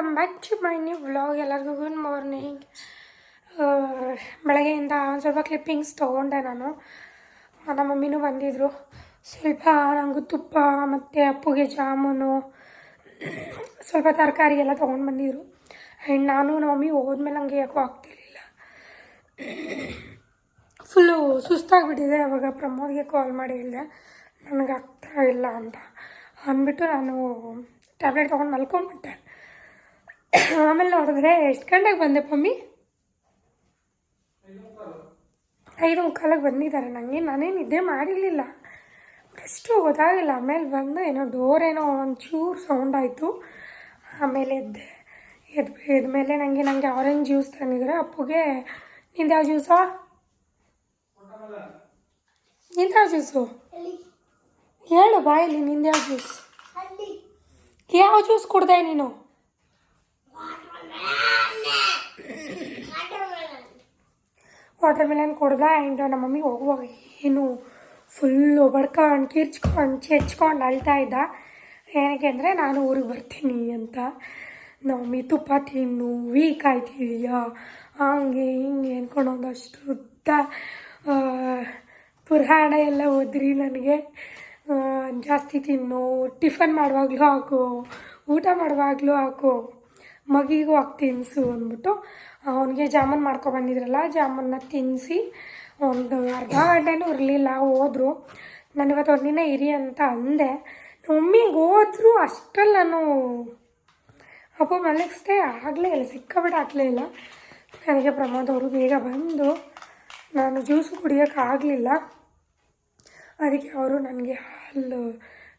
Welcome back to my new vlog ಎಲ್ಲರಿಗೂ good morning ಬೆಳಗ್ಗೆಯಿಂದ ಒಂದು ಸ್ವಲ್ಪ ಕ್ಲಿಪ್ಪಿಂಗ್ಸ್ ತೊಗೊಂಡೆ ನಾನು. ನಮ್ಮ ಮಮ್ಮಿನೂ ಬಂದಿದ್ದರು ಸ್ವಲ್ಪ ನನಗೂ ತುಪ್ಪ, ಮತ್ತು ಅಪ್ಪುಗೆ ಜಾಮೂನು, ಸ್ವಲ್ಪ ತರಕಾರಿ ಎಲ್ಲ ತೊಗೊಂಡು ಬಂದಿದ್ರು. ಆ್ಯಂಡ್ ನಾನು ನಮ್ಮ ಮಮ್ಮಿ ಹೋದ್ಮೇಲೆ ನನಗೆ ಯಾಕೋ ಆಗ್ತಿರ್ಲಿಲ್ಲ. ಫುಲ್ಲು ಸುಸ್ತಾಗಿಬಿಟ್ಟಿದೆ. ಅವಾಗ ಪ್ರಮೋದ್ಗೆ ಕಾಲ್ ಮಾಡಿ ಹೇಳಿದೆ, ನನಗೆ ಆಗ್ತಾ ಇಲ್ಲ ಅಂತ. ಅಂದ್ಬಿಟ್ಟು ನಾನು ಟ್ಯಾಬ್ಲೆಟ್ ತೊಗೊಂಡು ಮಲ್ಕೊಂಡ್ಬಿಟ್ಟೆ. ಆಮೇಲೆ ನೋಡಿದ್ರೆ ಎಷ್ಟು ಗಂಟೆಗೆ ಬಂದೆ ಪಮ್ಮಿ? ಐದು ಮುಕ್ಕಾಲಿಗೆ ಬಂದಿದ್ದಾರೆ ನನಗೆ ನಾನೇನು ನಿದ್ದೆ ಮಾಡಿರಲಿಲ್ಲ. ಅಷ್ಟು ಗೊತ್ತಾಗಿಲ್ಲ ಆಮೇಲೆ ಬಂದು ಏನೋ ಡೋರ್ ಏನೋ ಒಂಚೂರು ಸೌಂಡ್ ಆಯಿತು. ಆಮೇಲೆ ಎದ್ದೆ. ಎದ್ ಎದ್ಮೇಲೆ ನನಗೆ ನನಗೆ ಆರೆಂಜ್ ಜ್ಯೂಸ್ ತಂದಿದ್ರೆ. ಅಪ್ಪುಗೆ ನಿಂದ ಯಾವ ಜ್ಯೂಸಾ ನಿಂದ ಯಾವ ಜ್ಯೂಸು ಹೇಳು ಬಾಯಲ್ಲಿ ನಿಂದ ಯಾವ ಜ್ಯೂಸ್ ಯಾವ ಜ್ಯೂಸ್ ಕುಡ್ದೆ ನೀನು? ವಾಟರ್ ಮೆಲನ್ ಕೊಡ್ದ ಆ್ಯಂಡ್ ನಮ್ಮ ಮಮ್ಮಿ ಹೋಗುವಾಗ ಏನು ಫುಲ್ಲು ಬಡ್ಕೊಂಡು ಕಿರ್ಚ್ಕೊಂಡು ಚೆಚ್ಕೊಂಡು ಅಳ್ತಾ ಇದ್ದ. ಏನಕ್ಕೆ ಅಂದರೆ ನಾನು ಊರಿಗೆ ಬರ್ತೀನಿ ಅಂತ. ನಮ್ಮ ಮಮ್ಮಿ ತುಪ್ಪ ತಿನ್ನು ವೀಕ್ ಆಯ್ತಿದೆಯಾ ಹಂಗೆ ಹಿಂಗೆ ಅಂದ್ಕೊಂಡು ಒಂದಷ್ಟು ಉದ್ದ ಪುರಾಣ ಎಲ್ಲ ಓದ್ರಿ ನನಗೆ. ಜಾಸ್ತಿ ತಿನ್ನು, ಟಿಫನ್ ಮಾಡುವಾಗಲೂ ಹಾಕು, ಊಟ ಮಾಡುವಾಗಲೂ ಹಾಕು. ಮಗಿಗೂ ಹಾಕಿ ತಿನ್ನಿಸು ಅಂದ್ಬಿಟ್ಟು, ಅವನಿಗೆ ಜಾಮೂನ್ ಮಾಡ್ಕೊಬಂದಿದ್ರಲ್ಲ ಜಾಮೂನ್ನ ತಿನ್ನಿಸಿ ಒಂದು ಅರ್ಧ ಗಂಟೆನೂ ಇರಲಿಲ್ಲ, ಹೋದರು. ನನಗತ್ತು ಇವತ್ತು ಒಂದಿನ ಇರಿ ಅಂತ ಅಂದೆ. ಮಮ್ಮಿಗೆ ಹೋದ್ರು ಅಷ್ಟರಲ್ಲಿ ನಾನು ಅಪ್ಪ ಮಲಗಿಸ್ದೆ ಆಗಲೇ ಇಲ್ಲ ಸಿಕ್ಕಾಬಿಟ್ಟು ಆಗಲೇ ಇಲ್ಲ. ನನಗೆ ಪ್ರಮೋದ್ ಅವರು ಬೇಗ ಬಂದು, ನಾನು ಜ್ಯೂಸು ಕುಡಿಯೋಕ್ಕಾಗಲಿಲ್ಲ ಅದಕ್ಕೆ ಅವರು ನನಗೆ ಹಾಲು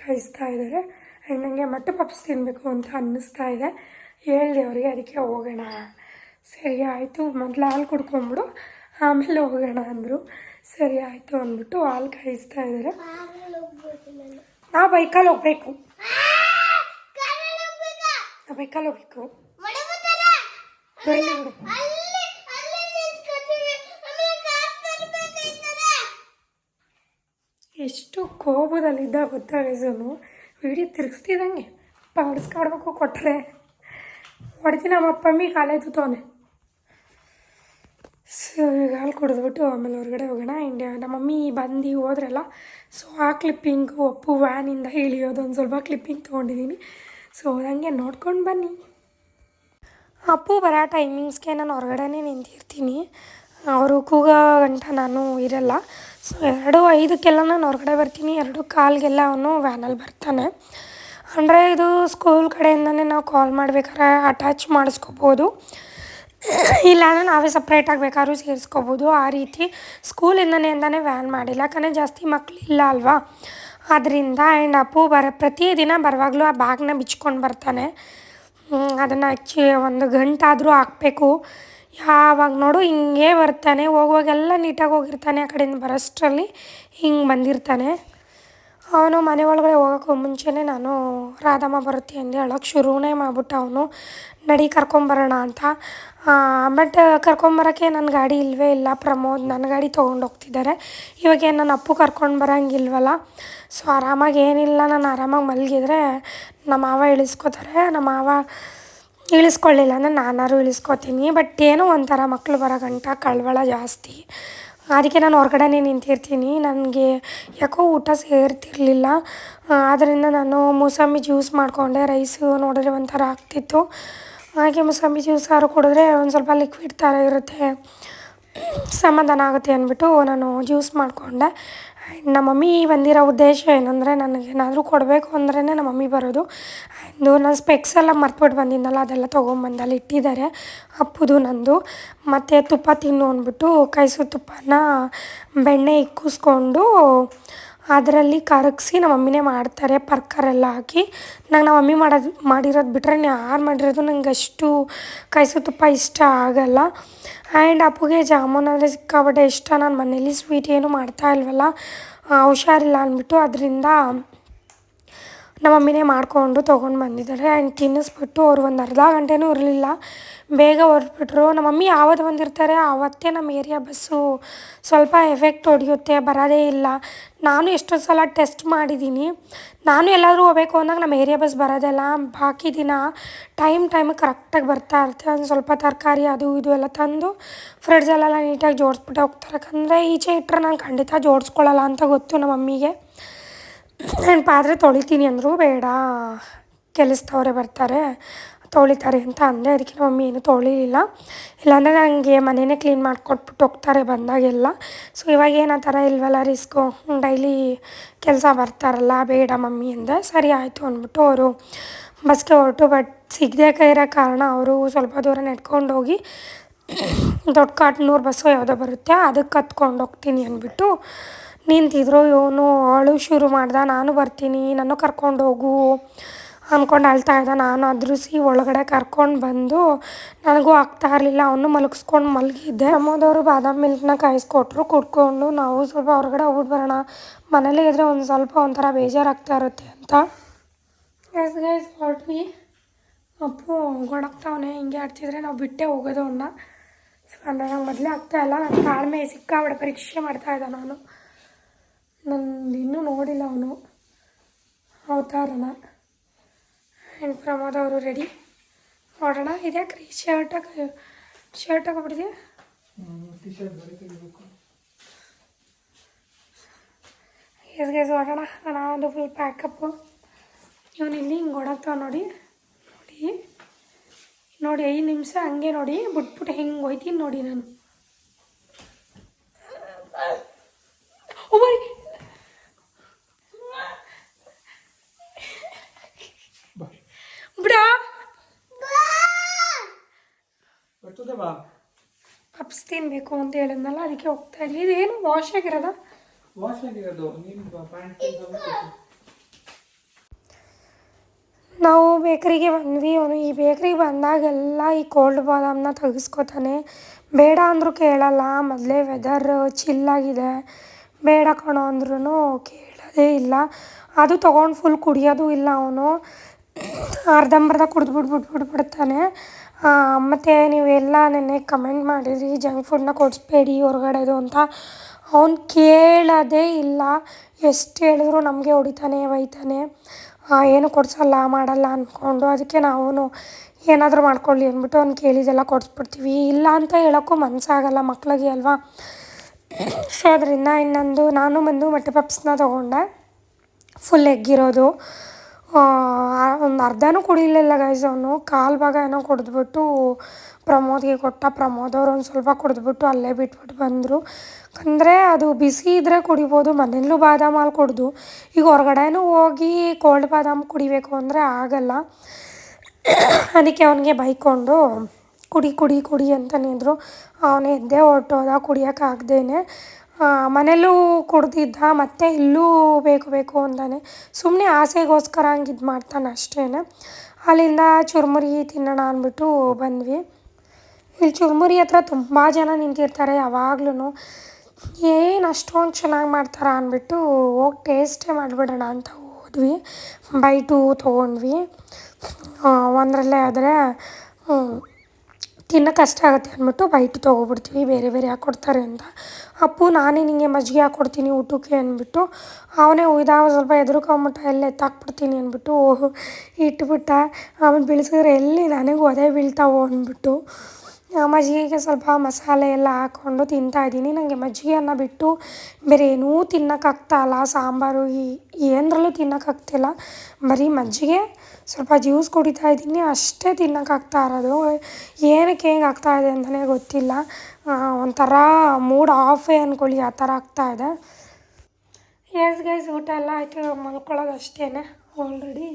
ಕಾಯಿಸ್ತಾ ಇದ್ದಾರೆ. ಆ್ಯಂಡ್ ನನಗೆ ಮಟ್ಟ ಪಪ್ಸ್ ತಿನ್ನಬೇಕು ಅಂತ ಅನ್ನಿಸ್ತಾ ಇದೆ. ಹೇಳಿದೆ ಅವರಿಗೆ, ಅದಕ್ಕೆ ಹೋಗೋಣ. ಸರಿ, ಆಯಿತು, ಮೊದಲು ಹಾಲು ಕುಡ್ಕೊಂಬಿಡು, ಆಮೇಲೆ ಹೋಗೋಣ ಅಂದರು. ಸರಿ, ಆಯಿತು, ಅಂದ್ಬಿಟ್ಟು ಹಾಲು ಕಾಯಿಸ್ತಾ ಇದ್ದಾರೆ ನಾ ಬೈಕಲ್ಲಿ ಹೋಗ್ಬೇಕು. ಬೈಕಲ್ಲಿ ಹೋಗ್ಬೇಕು. ಬರಲಿ ಬಿಡು. ಎಷ್ಟು ಕೋಪದಲ್ಲಿದ್ದ ಗೊತ್ತಾಗಿಸೋನು ವಿಡಿಯೋ ತಿರುಗಿಸ್ತಿದ್ದಂಗೆ ಪಂಗಡಿಸ್ಕೊಡ್ಬೇಕು ಕೊಟ್ಟರೆ ಹೊಡ್ತೀನಿ ನಮ್ಮ ಅಪ್ಪಮ್ಮಿ ತೋನೆ ಸೊ ಈಗ ಹಾಲು ಕುಡಿದ್ಬಿಟ್ಟು ಆಮೇಲೆ ಹೊರಗಡೆ ಹೋಗೋಣ. ಆ್ಯಂಡ್ ನಮ್ಮ ಮಮ್ಮಿ ಬಂದು ಹೋದ್ರಲ್ಲ ಸೊ ಆ ಕ್ಲಿಪ್ಪಿಂಗು ಅಪ್ಪು ವ್ಯಾನಿಂದ ಇಳಿಯೋದು ಒಂದು ಸ್ವಲ್ಪ ಕ್ಲಿಪ್ಪಿಂಗ್ ತೊಗೊಂಡಿದ್ದೀನಿ ಸೊ ಹಂಗೆ ನೋಡ್ಕೊಂಡು ಬನ್ನಿ. ಅಪ್ಪು ಬರೋ ಟೈಮಿಂಗ್ಸ್ಗೆ ನಾನು ಹೊರಗಡೆನೇ ನಿಂತಿರ್ತೀನಿ. ಅವರು ಕೂಗೋ ಗಂಟ ನಾನು ಇರಲ್ಲ. ಸೊ ಎರಡು ಐದಕ್ಕೆಲ್ಲ ನಾನು ಹೊರಗಡೆ ಬರ್ತೀನಿ. ಎರಡು ಕಾಲ್ಗೆಲ್ಲ ಅವನು ವ್ಯಾನಲ್ಲಿ ಬರ್ತಾನೆ. ಅಂದರೆ ಇದು ಸ್ಕೂಲ್ ಕಡೆಯಿಂದನೇ ನಾವು ಕಾಲ್ ಮಾಡ್ಬೇಕಾದ್ರೆ ಅಟ್ಯಾಚ್ ಮಾಡಿಸ್ಕೋಬೋದು. ಇಲ್ಲಾಂದರೆ ನಾವೇ ಸಪ್ರೇಟಾಗಿ ಬೇಕಾದ್ರೂ ಸೇರಿಸ್ಕೋಬೋದು. ಆ ರೀತಿ ಸ್ಕೂಲಿಂದನೇ ಅಂದನೇ ವ್ಯಾನ್ ಮಾಡಿಲ್ಲ. ಯಾಕಂದರೆ ಜಾಸ್ತಿ ಮಕ್ಕಳಿಲ್ಲ ಅಲ್ವಾ? ಅದರಿಂದ ಆ್ಯಂಡ್ ಅಪ್ಪು ಬರ, ಪ್ರತಿದಿನ ಬರುವಾಗಲೂ ಆ ಬ್ಯಾಗ್ನ ಬಿಚ್ಕೊಂಡು ಬರ್ತಾನೆ. ಅದನ್ನು ಹಚ್ಚಿ ಒಂದು ಗಂಟಾದರೂ ಹಾಕಬೇಕು. ಯಾವಾಗ ನೋಡು ಹಿಂಗೆ ಬರ್ತಾನೆ. ಹೋಗುವಾಗೆಲ್ಲ ನೀಟಾಗಿ ಹೋಗಿರ್ತಾನೆ ಆ ಕಡೆಯಿಂದ ಬರೋಷ್ಟರಲ್ಲಿ ಹಿಂಗೆ ಬಂದಿರ್ತಾನೆ. ಅವನು ಮನೆ ಒಳಗಡೆ ಹೋಗೋಕ್ಕೂ ಮುಂಚೆನೇ ನಾನು ರಾಧಮ್ಮ ಬರುತ್ತೆ ಅಂದು ಹೇಳೋಕ್ಕೆ ಶುರುವೇ ಮಾಡ್ಬಿಟ್ಟ ಅವನು. ನಡಿ ಕರ್ಕೊಂಬರೋಣ ಅಂತ. ಬಟ್ ಕರ್ಕೊಂಬರೋಕ್ಕೆ ನನ್ನ ಗಾಡಿ ಇಲ್ಲವೇ ಇಲ್ಲ. ಪ್ರಮೋದ್ ನನ್ನ ಗಾಡಿ ತೊಗೊಂಡು ಹೋಗ್ತಿದ್ದಾರೆ. ಇವಾಗ ಏನು ನನ್ನ ಅಪ್ಪು ಕರ್ಕೊಂಡು ಬರೋಂಗಿಲ್ವಲ್ಲ? ಸೊ ಆರಾಮಾಗಿ ಏನಿಲ್ಲ. ನಾನು ಆರಾಮಾಗಿ ಮಲಗಿದ್ರೆ ನಮ್ಮ ಮಾವ ಇಳಿಸ್ಕೋತಾರೆ. ನಮ್ಮ ಮಾವ ಇಳಿಸ್ಕೊಳ್ಳಿಲ್ಲ ಅಂದರೆ ನಾನಾರು ಇಳಿಸ್ಕೋತೀನಿ. ಬಟ್ ಏನೋ ಒಂಥರ ಮಕ್ಕಳು ಬರೋ ಗಂಟ ಕಳವಳ ಜಾಸ್ತಿ. ಅದಕ್ಕೆ ನಾನು ಹೊರ್ಗಡೆನೇ ನಿಂತಿರ್ತೀನಿ. ನನಗೆ ಯಾಕೋ ಊಟ ಸೇರ್ತಿರ್ಲಿಲ್ಲ. ಆದ್ದರಿಂದ ನಾನು ಮೂಸಂಬಿ ಜ್ಯೂಸ್ ಮಾಡಿಕೊಂಡೆ. ರೈಸು ನೋಡಿದ್ರೆ ಒಂಥರ ಆಗ್ತಿತ್ತು. ಹಾಗೆ ಮೂಸಂಬಿ ಜ್ಯೂಸ್ ಸಾರು ಕುಡಿದ್ರೆ ಒಂದು ಸ್ವಲ್ಪ ಲಿಕ್ವಿಡ್ ಥರ ಇರುತ್ತೆ. ಸಮಾಧಾನ ಆಗುತ್ತೆ ಅಂದ್ಬಿಟ್ಟು ನಾನು ಜ್ಯೂಸ್ ಮಾಡಿಕೊಂಡೆ. ನಮ್ಮ ಮಮ್ಮಿ ಬಂದಿರೋ ಉದ್ದೇಶ ಏನಂದರೆ ನನಗೇನಾದರೂ ಕೊಡಬೇಕು ಅಂದ್ರೇ ನಮ್ಮ ಮಮ್ಮಿ ಬರೋದು. ಆ್ಯಂಡು ನಾನು ಸ್ಪೆಕ್ಸ್ ಎಲ್ಲ ಮರ್ತ್ಬಿಟ್ಟು ಬಂದಿದ್ದೆನಲ್ಲ ಅದೆಲ್ಲ ತೊಗೊಂಬಂದು ಅಲ್ಲಿ ಇಟ್ಟಿದ್ದಾರೆ. ಅಪ್ಪುದು ನಂದು. ಮತ್ತು ತುಪ್ಪ ತಿನ್ನು ಅಂದ್ಬಿಟ್ಟು ಕೈಸು ತುಪ್ಪನ ಬೆಣ್ಣೆ ಇಕ್ಕಿಸ್ಕೊಂಡು ಅದರಲ್ಲಿ ಕರಗಿಸಿ ನಮ್ಮ ಮಮ್ಮಿನೇ ಮಾಡ್ತಾರೆ ಪರ್ಕರೆಲ್ಲ ಹಾಕಿ. ನಂಗೆ ನಮ್ಮ ಮಮ್ಮಿ ಮಾಡೋದು, ಮಾಡಿರೋದು ಬಿಟ್ಟರೆ ಯಾರು ಮಾಡಿರೋದು ನಂಗೆ ಅಷ್ಟು ಕಾಯಿಸು ತುಪ್ಪ ಇಷ್ಟ ಆಗಲ್ಲ. ಆ್ಯಂಡ್ ಅಪ್ಪುಗೆ ಜಾಮೂನ್ ಅಂದರೆ ಸಿಕ್ಕಾಪಟ್ಟೆ ಇಷ್ಟ. ನಾನು ಮನೇಲಿ ಸ್ವೀಟ್ ಏನು ಮಾಡ್ತಾ ಇಲ್ವಲ್ಲ ಹುಷಾರಿಲ್ಲ ಅಂದ್ಬಿಟ್ಟು ಅದರಿಂದ ನಮ್ಮ ಮಮ್ಮಿನೇ ಮಾಡಿಕೊಂಡು ತೊಗೊಂಡು ಬಂದಿದ್ದಾರೆ. ಆ್ಯಂಡ್ ತಿನ್ನಿಸ್ಬಿಟ್ಟು ಅವ್ರು ಒಂದು ಅರ್ಧ ಗಂಟೆನೂ ಇರಲಿಲ್ಲ. ಬೇಗ ಹೊರಟ್ಬಿಟ್ರು. ನಮ್ಮ ಮಮ್ಮಿ ಯಾವತ್ತು ಬಂದಿರ್ತಾರೆ? ಆವತ್ತೇ ನಮ್ಮ ಏರಿಯಾ ಬಸ್ಸು ಸ್ವಲ್ಪ ಎಫೆಕ್ಟ್ ಹೊಡೆಯುತ್ತೆ. ಬರೋದೇ ಇಲ್ಲ. ನಾನು ಎಷ್ಟೋ ಸಲ ಟೆಸ್ಟ್ ಮಾಡಿದ್ದೀನಿ. ನಾನು ಎಲ್ಲಾದರೂ ಹೋಗ್ಬೇಕು ಅಂದಾಗ ನಮ್ಮ ಏರಿಯಾ ಬಸ್ ಬರೋದಿಲ್ಲ ಬಾಕಿ ದಿನ ಟೈಮ್ ಟೈಮಿಗೆ ಕರೆಕ್ಟಾಗಿ ಬರ್ತಾ ಇರುತ್ತೆ. ಒಂದು ಸ್ವಲ್ಪ ತರಕಾರಿ ಅದು, ಇದು ಎಲ್ಲ ತಂದು ಫ್ರಿಡ್ಜಲ್ಲೆಲ್ಲ ನೀಟಾಗಿ ಜೋಡಿಸ್ಬಿಟ್ಟು ಹೋಗ್ತಾರೆ. ಯಾಕಂದರೆ ಈಚೆ ಇಟ್ಟರೆ ನಾನು ಖಂಡಿತ ಜೋಡಿಸ್ಕೊಳ್ಳಲ್ಲ ಅಂತ ಗೊತ್ತು ನಮ್ಮ ಮಮ್ಮಿಗೆ. ನಾನು ಪಾತ್ರೆ ತೊಳಿತೀನಿ ಅಂದರು ಬೇಡ. ಕೆಲಸದವರೇ ಬರ್ತಾರೆ, ತೊಳಿತಾರೆ ಅಂತ ಅಂದೆ. ಅದಕ್ಕೆ ಮಮ್ಮಿ ಏನು ತೊಳಿಲಿಲ್ಲ. ಇಲ್ಲಾಂದರೆ ನನಗೆ ಮನೆಯೇ ಕ್ಲೀನ್ ಮಾಡಿಕೊಟ್ಬಿಟ್ಟು ಹೋಗ್ತಾರೆ ಬಂದಾಗೆಲ್ಲ. ಸೊ ಇವಾಗ ಏನು ಆ ಥರ ಇಲ್ವಲ್ಲ ರಿಸ್ಕು ಡೈಲಿ ಕೆಲಸ ಬರ್ತಾರಲ್ಲ, ಬೇಡ ಮಮ್ಮಿ ಅಂದೆ. ಸರಿ ಆಯಿತು ಅಂದ್ಬಿಟ್ಟು ಅವರು ಬಸ್ಗೆ ಹೊರಟು ಬಟ್ ಸಿಗದೆ ಇರೋ ಕಾರಣ ಅವರು ಸ್ವಲ್ಪ ದೂರ ನೆಡ್ಕೊಂಡು ಹೋಗಿ ದೊಡ್ಡ ಕಾಟ್ನೂರು ಬಸ್ಸು ಯಾವುದೋ ಬರುತ್ತೆ, ಅದಕ್ಕೆ ಹತ್ಕೊಂಡು ಹೋಗ್ತೀನಿ ಅಂದ್ಬಿಟ್ಟು ನಿಂತಿದ್ರು ಇವನು ಅಳು ಶುರು ಮಾಡ್ದ, ನಾನು ಬರ್ತೀನಿ ನಾನು ಕರ್ಕೊಂಡು ಹೋಗು ಅಂದ್ಕೊಂಡು ಅಳ್ತಾ ಇದ್ದ. ನಾನು ಅದ್ರಿಸಿ ಒಳಗಡೆ ಕರ್ಕೊಂಡು ಬಂದು, ನನಗೂ ಆಗ್ತಾ ಇರಲಿಲ್ಲ, ಅವನು ಮಲಗಿಸ್ಕೊಂಡು ಮಲಗಿದ್ದೆ. ಅಮ್ಮದವರು ಬಾದಾಮ್ ಮಿಲ್ಕ್ನ ಕಾಯಿಸ್ಕೊಟ್ರು, ಕುಡ್ಕೊಂಡು ನಾವು ಸ್ವಲ್ಪ ಹೊರಗಡೆ ಊಟ ಬರೋಣ. ಮನೇಲೇ ಇದ್ದರೆ ಒಂದು ಸ್ವಲ್ಪ ಒಂಥರ ಬೇಜಾರಾಗ್ತಾ ಇರುತ್ತೆ ಅಂತ. ಎಸ್ ಗೈಸ್ ಹೊರಟ್ವಿ ಅಪ್ಪು ಗೊಣಗ್ತಾವನೆ ಹಿಂಗೆ ಆಡ್ತಿದ್ರೆ ನಾವು ಬಿಟ್ಟೆ ಹೋಗೋದು ಅವನ್ನ ಸೊ ನಂಗೆ ಮೊದಲೇ ಆಗ್ತಾಯಿಲ್ಲ ನನ್ನ ತಾಳ್ಮೆ ಸಿಕ್ಕಾಬಿಡ ಪರೀಕ್ಷೆ ಮಾಡ್ತಾ ಇದ್ದ ನಾನು. ನಂದು ಇನ್ನೂ ನೋಡಿಲ್ಲ ಅವನು. ಅವತಾರನ. ಆ್ಯಂಡ್ ಪ್ರಮೋದ್ ಅವರು ರೆಡಿ ನೋಡೋಣ ಇದ್ಯಾಕ್ರಿ ಶರ್ಟ್ ಹಾಕ ಶರ್ಟ್ ಹಾಕೊಬಿಟ್ಟಿದೆ. ಎಸ್ ಗೇಸ್ ಹೊಡೋಣ ನಾನು ಫುಲ್ ಪ್ಯಾಕಪ್ಪು ಇವನು ಇಲ್ಲಿ ಹಿಂಗೆ ಓಡಾಕ್ತಾವ ನೋಡಿ. ನೋಡಿ. ನೋಡಿ ಐದು ನಿಮಿಷ ಹಂಗೆ ನೋಡಿ. ಬಿಟ್ಬಿಟ್ಟು ಹೆಂಗೆ ಹೋಯ್ತೀನಿ ನೋಡಿ ನಾನು. ಓ ಬರೀ ಬಿಡ ಬರ್ತದೆ ಬಾ ಪಪ್ಸ್ ತಿನ್ನಬೇಕು ಅಂತ ಹೇಳಿದ್ನಲ್ಲ ಅದಕ್ಕೆ ಹೋಗ್ತಾ ಇದ್ವಿ. ಇದೇನು ವಾಶ್ ಆಗಿರೋದ? ವಾಶ್ ಆಗಿರೋದು. ನಾವು ಬೇಕರಿಗೆ ಬಂದ್ವಿ. ಅವನು ಈ ಬೇಕ್ರಿಗೆ ಬಂದಾಗೆಲ್ಲ ಈ ಕೋಲ್ಡ್ ಬಾದಾಮ್ನ ತೆಗಿಸ್ಕೊತಾನೆ. ಬೇಡ ಅಂದರೂ ಕೇಳಲ್ಲ ಮೊದಲೇ ವೆದರ್ ಚಿಲ್ಲಾಗಿದೆ ಬೇಡ ಕಣೋ ಅಂದ್ರೂ ಕೇಳೋದೇ ಇಲ್ಲ. ಅದು ತೊಗೊಂಡು ಫುಲ್ ಕುಡಿಯೋದು ಇಲ್ಲ ಅವನು. ಅರ್ಧಂಬರ್ಧ ಕುಡ್ದು ಬಿಡ್ಬಿಟ್ಬಿಡ್ತಾನೆ ಮತ್ತು ನೀವೆಲ್ಲ ನೆನ್ನೆ ಕಮೆಂಟ್ ಮಾಡಿದ್ರಿ ಜಂಕ್ ಫುಡ್ನ ಕೊಡಿಸ್ಬೇಡಿ ಹೊರಗಡೆದು ಅಂತ. ಅವ್ನು ಕೇಳೋದೇ ಇಲ್ಲ. ಎಷ್ಟು ಹೇಳಿದ್ರು ನಮಗೆ ಹೊಡಿತಾನೆ, ಬೈತಾನೆ. ಏನು ಕೊಡಿಸಲ್ಲ, ಮಾಡಲ್ಲ ಅಂದ್ಕೊಂಡು ಅದಕ್ಕೆ ನಾವು ಏನಾದರೂ ಮಾಡ್ಕೊಳ್ಳಿ ಅಂದ್ಬಿಟ್ಟು ಅವ್ನು ಕೇಳಿದೆಲ್ಲ ಕೊಡಿಸ್ಬಿಡ್ತೀವಿ. ಇಲ್ಲ ಅಂತ ಹೇಳೋಕ್ಕೂ ಮನಸ್ಸಾಗಲ್ಲ ಮಕ್ಕಳಿಗೆ ಅಲ್ವಾ? ಸೊ ಅದರಿಂದ ಇನ್ನೊಂದು, ನಾನು ಬಂದು ಮೊಟ್ಟೆ ಪಪ್ಸ್ನ ತೊಗೊಂಡೆ. ಫುಲ್ ಎಗ್ಗಿರೋದು ಒಂದು ಅರ್ಧನೂ ಕುಡಿಲಿಲ್ಲ ಗೈಸ್ ಅವನು. ಕಾಲು ಭಾಗ ಏನೋ ಕುಡಿದ್ಬಿಟ್ಟು ಪ್ರಮೋದ್ಗೆ ಕೊಟ್ಟ, ಪ್ರಮೋದ್ ಅವ್ರು ಒಂದು ಸ್ವಲ್ಪ ಕುಡಿದ್ಬಿಟ್ಟು ಅಲ್ಲೇ ಬಿಟ್ಬಿಟ್ಟು ಬಂದರು. ಅಂದರೆ ಅದು ಬಿಸಿ ಇದ್ದರೆ ಕುಡಿಬೋದು, ಮನೆಯಲ್ಲೂ ಬಾದಾಮ್ ಹಾಲು ಕುಡಿದು. ಈಗ ಹೊರಗಡೆನೂ ಹೋಗಿ ಕೋಲ್ಡ್ ಬಾದಾಮ್ ಕುಡಿಬೇಕು ಅಂದರೆ ಆಗಲ್ಲ. ಅದಕ್ಕೆ ಅವನಿಗೆ ಬೈಕೊಂಡು ಕುಡಿ ಕುಡಿ ಕುಡಿ ಅಂತನಿದ್ರು ಅವನು ಎದ್ದೇ ಹೊರಟೋದ ಕುಡಿಯೋಕ್ಕಾಗ್ದೇನೆ ಮನೇಲೂ ಕುಡ್ದಿದ್ದ, ಮತ್ತೆ ಇಲ್ಲೂ ಬೇಕು ಬೇಕು ಅಂತಾನೆ ಸುಮ್ಮನೆ ಆಸೆಗೋಸ್ಕರ ಹಂಗೆ ಇದು ಮಾಡ್ತಾನೆ ಅಷ್ಟೇ ಅಲ್ಲಿಂದ ಚುರುಮುರಿ ತಿನ್ನೋಣ ಅಂದ್ಬಿಟ್ಟು ಬಂದ್ವಿ. ಇಲ್ಲಿ ಚುರುಮುರಿ ಹತ್ರ ತುಂಬ ಜನ ನಿಂತಿರ್ತಾರೆ ಯಾವಾಗ್ಲೂ ಏನು ಅಷ್ಟೊಂದು ಚೆನ್ನಾಗಿ ಮಾಡ್ತಾರ ಅಂದ್ಬಿಟ್ಟು ಹೋಗಿ ಟೇಸ್ಟೇ ಮಾಡಿಬಿಡೋಣ ಅಂತ ಹೋದ್ವಿ. ಬೈಟು ತೊಗೊಂಡ್ವಿ. ಒಂದರಲ್ಲೇ ಆದರೆ ತಿನ್ನೋಕೆ ಕಷ್ಟ ಆಗುತ್ತೆ ಅಂದ್ಬಿಟ್ಟು ಬೈಟ್ ತೊಗೊಬಿಡ್ತೀವಿ, ಬೇರೆ ಬೇರೆ ಹಾಕ್ಕೊಡ್ತಾರೆ ಅಂತ. ಅಪ್ಪು, ನಾನೇ ನಿನಗೆ ಮಜ್ಜಿಗೆ ಹಾಕ್ಕೊಡ್ತೀನಿ ಊಟಕ್ಕೆ ಅಂದ್ಬಿಟ್ಟು ಅವನೇ ಉಯ್ದ ಸ್ವಲ್ಪ ಎದುರುಕೊಂಬಿಟ್ಟ ಎಲ್ಲ ಎತ್ತಾಕ್ಬಿಡ್ತೀನಿ ಅಂದ್ಬಿಟ್ಟು ಇಟ್ಬಿಟ್ಟ. ಅವನು ಬೀಳ್ಸಿದ್ರೆ ಎಲ್ಲಿ ನನಗೂ ಅದೇ ಬೀಳ್ತಾವೋ ಅಂದ್ಬಿಟ್ಟು ಮಜ್ಜಿಗೆಗೆ ಸ್ವಲ್ಪ ಮಸಾಲೆ ಎಲ್ಲ ಹಾಕ್ಕೊಂಡು ತಿಂತಾಯಿದ್ದೀನಿ ನನಗೆ ಮಜ್ಜಿಗೆ ಅನ್ನ ಬಿಟ್ಟು ಬೇರೆ ಏನೂ ತಿನ್ನೋಕ್ಕಾಗ್ತಾಯಿಲ್ಲ ಸಾಂಬಾರು ಈ ಏನರಲ್ಲೂ ತಿನ್ನೋಕ್ಕಾಗ್ತಿಲ್ಲ ಬರೀ ಮಜ್ಜಿಗೆ ಸ್ವಲ್ಪ ಜ್ಯೂಸ್ ಕುಡಿತಾ ಇದ್ದೀನಿ. ಅಷ್ಟೇ ತಿನ್ನೋಕ್ಕಾಗ್ತಾ ಇರೋದು. ಏನಕ್ಕೆ ಹೆಂಗೆ ಆಗ್ತಾಯಿದೆ ಅಂತಲೇ ಗೊತ್ತಿಲ್ಲ. ಒಂಥರ ಮೂಡ್ ಆಫೇ ಅಂದ್ಕೊಳ್ಳಿ ಆ ಥರ ಇದೆ. ಎಸ್ ಗೈಸ್ ಊಟ ಎಲ್ಲ ಆಯಿತು. ಮಲ್ಕೊಳ್ಳೋದು ಅಷ್ಟೇ ಆಲ್ರೆಡಿ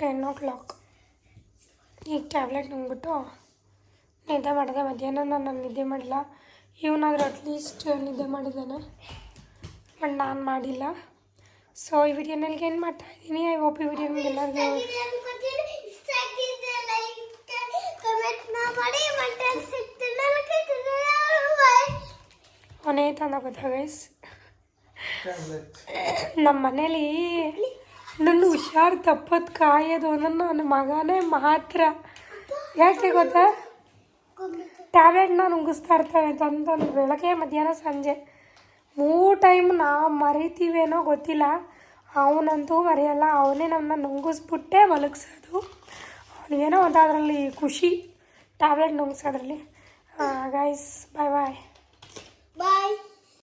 ಟೆನ್ ಓ ಕ್ಲಾಕ್ ಈಗ ಟ್ಯಾಬ್ಲೆಟ್ ನುಂಗ್ಬಿಟ್ಟು ನಿದ್ದೆ ಮಾಡಿದೆ ಮಧ್ಯಾಹ್ನ ನಾನು ನಿದ್ದೆ ಮಾಡಿಲ್ಲ ಇವನಾದರೂ ಅಟ್ಲೀಸ್ಟ್ ನಿದ್ದೆ ಮಾಡಿದ್ದಾನೆ. ಬಟ್ ನಾನು ಮಾಡಿಲ್ಲ. ಸೊ ಈ ವಿಡಿಯೋನಲ್ಲಿ ಏನು ಮಾಡ್ತಾ ಇದ್ದೀನಿ. ಐ ಹೋಪ್ ಈ ವಿಡಿಯೋ ನಿಮ್ಗೆ ಎಲ್ಲರಿಗೂ ಮನೆ ತಂದ ಗೊತ್ತಾ ಗೈಸ್ ನಮ್ಮ ಮನೇಲಿ ನನ್ನ ಹುಷಾರು ತಪ್ಪದ ಕಾಯೋದು ನನ್ನ ಮಗನೇ ಮಾತ್ರ. ಯಾಕೆ ಗೊತ್ತಾ? ಟ್ಯಾಬ್ಲೆಟ್ನ ನುಂಗಿಸ್ತಾ ಇರ್ತಾರೆ ತಂದು ಬೆಳಗ್ಗೆ, ಮಧ್ಯಾಹ್ನ, ಸಂಜೆ ಮೂರು ಟೈಮ್ ನಾವು ಮರಿತೀವೇನೋ ಗೊತ್ತಿಲ್ಲ. ಅವನಂತೂ ಮರೆಯಲ್ಲ. ಅವನೇ ನಮ್ಮನ್ನ ನುಂಗಿಸ್ಬಿಟ್ಟೆ ಮಲಗಿಸೋದು. ಅವನಿಗೇನೋ ಒಂದು ಅದರಲ್ಲಿ ಖುಷಿ ಟ್ಯಾಬ್ಲೆಟ್ ನುಂಗಿಸೋದ್ರಲ್ಲಿ. ಬಾಯ್ ಬಾಯ್